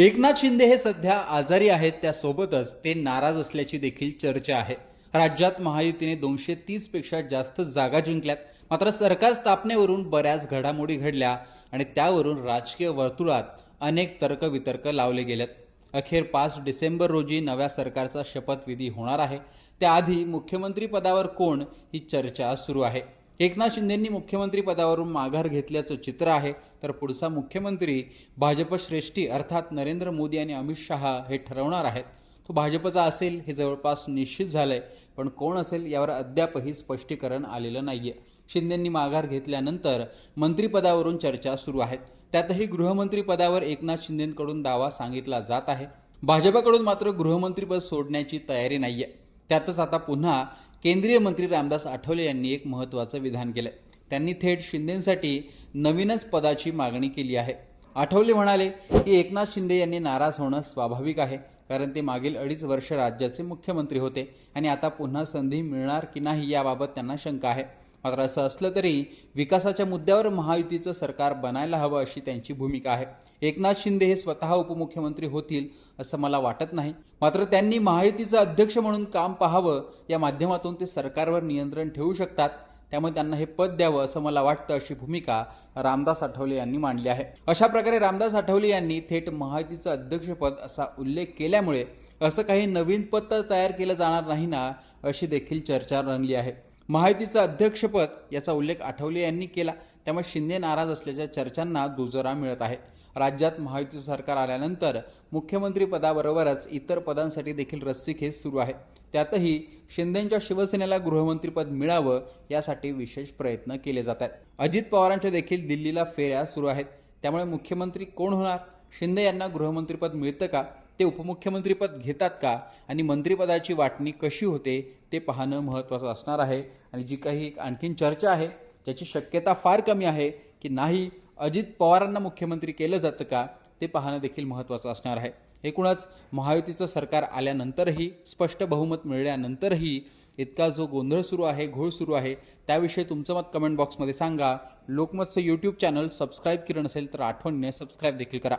एकनाथ शिंदे हे सध्या आजारी आहेत त्यासोबतच ते नाराज असल्याची देखील चर्चा आहे. राज्यात महायुतीने दोनशे तीसपेक्षा जास्त जागा जिंकल्यात. मात्र सरकार स्थापनेवरून बऱ्याच घडामोडी घडल्या आणि त्यावरून राजकीय वर्तुळात अनेक तर्कवितर्क लावले गेलेत. अखेर पाच डिसेंबर रोजी नव्या सरकारचा शपथविधी होणार आहे. त्याआधी मुख्यमंत्री पदावर कोण ही चर्चा सुरू आहे? एकनाथ शिंदेंनी मुख्यमंत्री पदावरून माघार घेतल्याचं चित्र आहे. तर पुढचा मुख्यमंत्री भाजप श्रेष्ठी अर्थात नरेंद्र मोदी आणि अमित शहा हे ठरवणार आहेत. तो भाजपचा असेल हे जवळपास निश्चित झालंय. पण कोण असेल यावर अद्यापही स्पष्टीकरण आलेलं नाहीये. शिंदेंनी माघार घेतल्यानंतर मंत्रिपदावरून चर्चा सुरू आहेत. त्यातही गृहमंत्री पदावर एकनाथ शिंदेंकडून दावा सांगितला जात आहे. भाजपाकडून मात्र गृहमंत्रीपद सोडण्याची तयारी नाहीये. त्यातच आता पुन्हा केंद्रीय मंत्री रामदास आठवले यांनी एक महत्त्वाचं विधान केलं त्यांनी थेट शिंदेंसाठी नवीनच पदाची मागणी केली आहे. आठवले म्हणाले की एकनाथ शिंदे यांनी नाराज होणं स्वाभाविक आहे कारण ते मागील अडीच वर्ष राज्याचे मुख्यमंत्री होते आणि आता पुन्हा संधी मिळणार की नाही याबाबत त्यांना शंका आहे. मात्र असं असलं तरी विकासाच्या मुद्द्यावर महायुतीचं सरकार बनायला हवं अशी त्यांची भूमिका आहे. एकनाथ शिंदे हे स्वतः उपमुख्यमंत्री होतील असं मला वाटत नाही. मात्र त्यांनी महायुतीचं अध्यक्ष म्हणून काम पाहावं या माध्यमातून ते सरकारवर नियंत्रण ठेवू शकतात. त्यामुळे त्यांना हे पद द्यावं असं मला वाटतं अशी भूमिका रामदास आठवले यांनी मांडली आहे. अशा प्रकारे रामदास आठवले यांनी थेट महायुतीचं अध्यक्षपद असा उल्लेख केल्यामुळे असं काही नवीन पद तर तयार केलं जाणार नाही ना अशी देखील चर्चा रंगली आहे. महायुतीचं अध्यक्षपद याचा उल्लेख आठवले यांनी केला. त्यामुळे शिंदे नाराज असल्याच्या चर्चांना दुजोरा मिळत आहे. राज्यात महायुतीचं सरकार आल्यानंतर मुख्यमंत्री पदाबरोबरच इतर पदांसाठी देखील रस्सीखेच सुरू आहे. त्यातही शिंदेंच्या शिवसेनेला गृहमंत्रीपद मिळावं यासाठी विशेष प्रयत्न केले जात आहेत. अजित पवारांच्या देखील दिल्लीला फेऱ्या सुरू आहेत. त्यामुळे मुख्यमंत्री कोण होणार? शिंदे यांना गृहमंत्रीपद मिळतं का? ते उपमुख्यमंत्रीपद घेतात का? आणि मंत्रिपदाची वाटणी कशी होते? ते पाहणं महत्त्वाचं असणार आहे. आणि जी काही एक आणखीन चर्चा आहे ज्याची शक्यता फार कमी आहे की नाही अजित पवारांना मुख्यमंत्री केलं जातं का ते पाहणं देखील महत्त्वाचं असणार आहे. एकूणच महायुतीचं सरकार आल्यानंतरही स्पष्ट बहुमत मिळाल्यानंतरही इतका जो गोंधळ सुरू आहे घोळ सुरू आहे त्याविषयी तुमचं मत कमेंट बॉक्समध्ये सांगा. लोकमतचं यूट्यूब चॅनल सबस्क्राईब केलं नसेल तर आठवणीने सबस्क्राईब देखील करा.